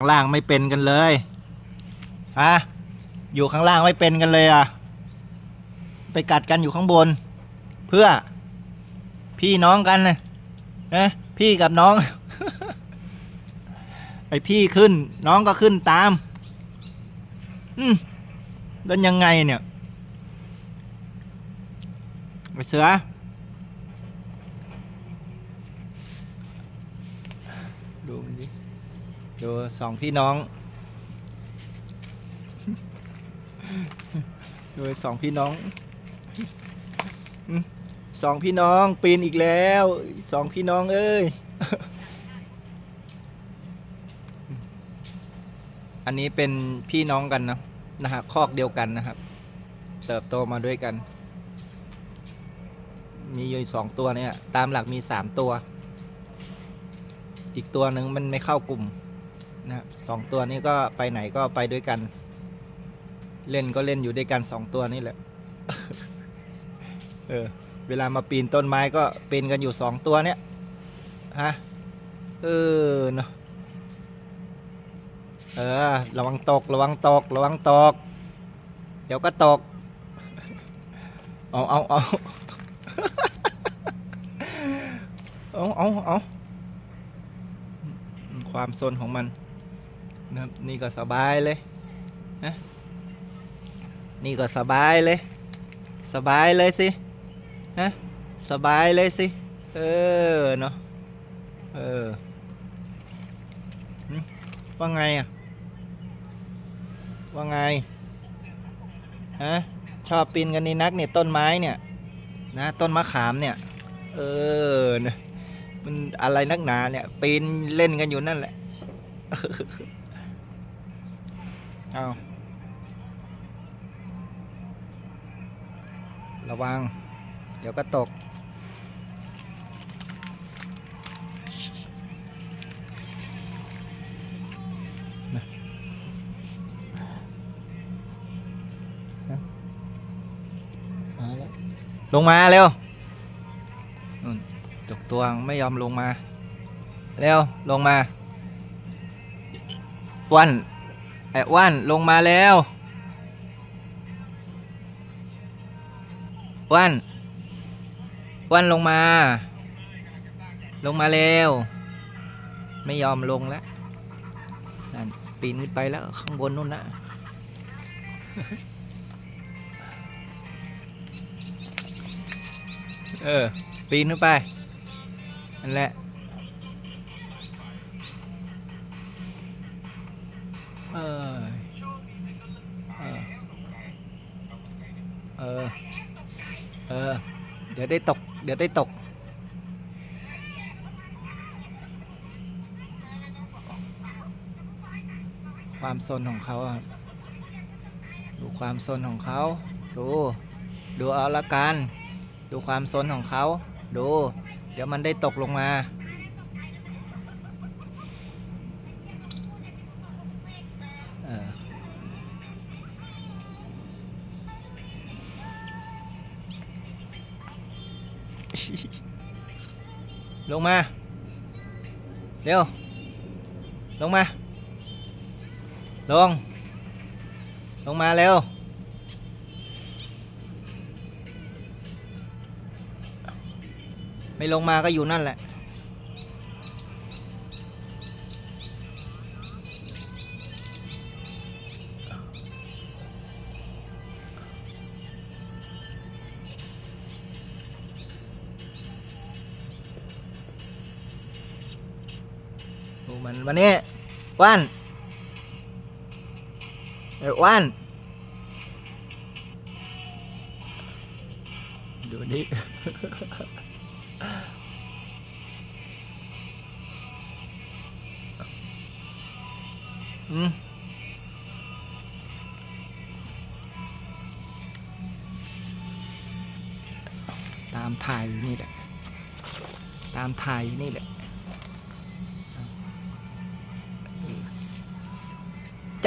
ข้างล่างไม่เป็นกันเลยฮะอยู่ข้างล่างไม่เป็นกันเลยอะ ไปกัดกันอยู่ข้างบน เพื่อ พี่น้องกันนะนะพี่กับน้อง ไอพี่ขึ้น น้องก็ขึ้นตาม อืมแล้วยังไงเนี่ยไอเสือ ดูมันดิ ดูสองพี่น้อง ดูสองพี่น้องสองพี่น้องปีนอีกแล้วสองพี่น้องเอ้ย อันนี้เป็นพี่น้องกันนะนะฮะคอกเดียวกันนะครับ เติบโตมาด้วยกัน มีอยู่สองตัวเนี่ย ตามหลักมีสามตัว อีกตัวหนึ่งมันไม่เข้ากลุ่ม นะสองตัวนี้ก็ไปไหนก็ไปด้วยกัน เล่นก็เล่นอยู่ด้วยกันสองตัวนี่แหละ เออ เวลามาปีนต้นไม้ก็ปีนกันอยู่สองตัวเนี้ยฮะ เออเนาะ เออ ระวังตก ระวังตก ระวังตก เดี๋ยวก็ตก เอาเอาเอาเอาเอาเอาความโซนของมัน นะครับนี่ก็สบายเลยนะนี่ก็สบายเลย สบายเลยสิฮะสบายเลยสิ เออเนาะเออว่าไงอะ ว่าไงฮะชอบปีนกันนี่นักเนี่ยต้นไม้เนี่ยนะต้นมะขามเนี่ย เออนะมันอะไรนักหนาเนี่ย ปีนเล่นกันอยู่นั่นแหละ เอาระวัง เดี๋ยวก็ตก ลงมาเร็วนู่นตกตัวไม่ยอมลงมา เร็ว ลงมาวัน ไอ้วันลงมาแล้ววันวันลงมา ลงมาเร็วไม่ยอมลงแล้วนั่นปีนขึ้นไปแล้วข้างบนนู่นนะเออ ปีนขึ้นไปนั่นแหละ เออ เออ เออเออ เดี๋ยวได้ตก เดี๋ยวได้ตก ความซนของเขาดูความซนของเขา ดู ดูเอาละกัน ดูความซนของเขา ดู เดี๋ยวมันได้ตกลงมา ลงมา เร็ว ลงมา ลง ลงมาเร็ว ไม่ลงมาก็อยู่นั่นแหละ ดูมันวันนี้ว่านเอ้ว่านดูดิอืมตามถ่ายอยู่นี่แหละ ตามถ่ายอยู่นี่แหละ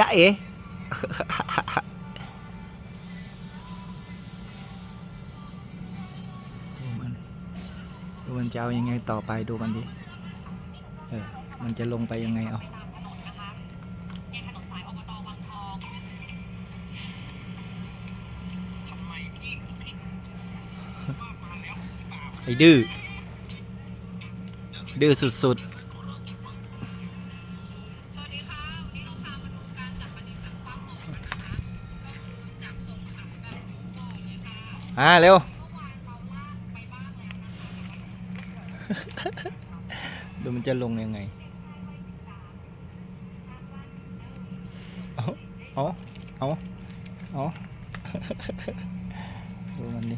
จ๊ะเอ๋ดูมันจะเอายังไงต่อไปดูมันดิเออมันจะลงไปยังไงเอาไอ้ดื้อดื้อสุดๆ อ่าเร็ว ดูมันจะลงยังไงเอาเอาเอาเอาดูมันดิ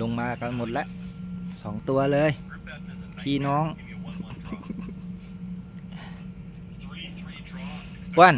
ลงมากันหมดแล้วสองตัวเลย พี่น้องวัน